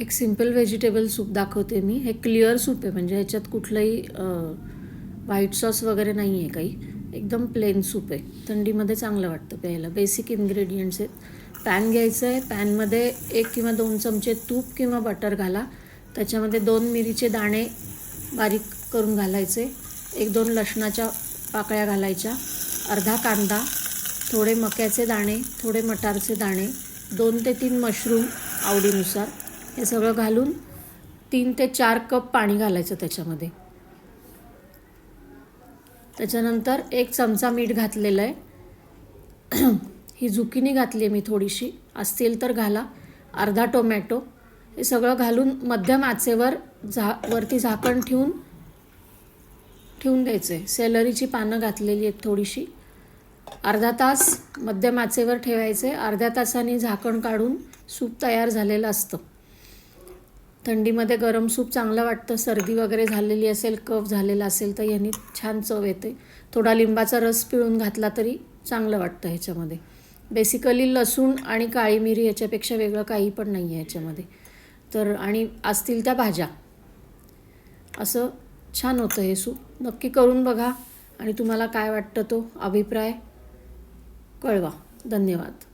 एक simple vegetable soup दाखवते मी. हे क्लिअर सूप आहे. म्हणजे ह्याच्यात कुठलंही व्हाईट सॉस वगैरे नाही आहे काही. एकदम प्लेन सूप आहे. थंडीमध्ये चांगलं वाटतं प्यायला. बेसिक इन्ग्रेडियंट्स आहेत. पॅन घ्यायचं आहे. पॅनमध्ये एक किंवा दोन चमचे तूप किंवा बटर घाला. त्याच्यामध्ये दोन मिरीचे दाणे बारीक करून घालायचे. एक दोन लसणाच्या पाकळ्या घालायच्या. अर्धा कांदा थोडे मक्याचे दाणे थोडे मटारचे दाणे दोन ते तीन मशरूम आवडीनुसार. हे सगळं घालून तीन ते चार कप पाणी घालायचं त्याच्यामध्ये. त्याच्यानंतर एक चमचा मीठ घातलेलं आहे. ही झुकिनी घातली आहे मी थोडीशी. असतील तर घाला. अर्धा टोमॅटो. हे सगळं घालून मध्यम आचेवर झा वरती झाकण ठेवून ठेवून द्यायचं आहे. सेलरीची पानं घातलेली आहेत थोडीशी. अर्धा तास मध्यम आचेवर ठेवायचे अर्ध्या तासाने झाकण काढून सूप तयार झालेलं असतं. थंडीमध्ये गरम सूप चांगलं वाटतं सर्दी वगैरे झालेली असेल कफ झालेला असेल तर यांनी छान चव येते. थोडा लिंबाचा रस पिळून घातला तरी चांगलं वाटतं ह्याच्यामध्ये. बेसिकली लसूण आणि काळी मिरी याच्यापेक्षा वेगळं काही पण नाही आहे ह्याच्यामध्ये. तर आणि असतील त्या भाज्या. असं छान होतं हे सूप. नक्की करून बघा आणि तुम्हाला काय वाटतं तो अभिप्राय कळवा. धन्यवाद.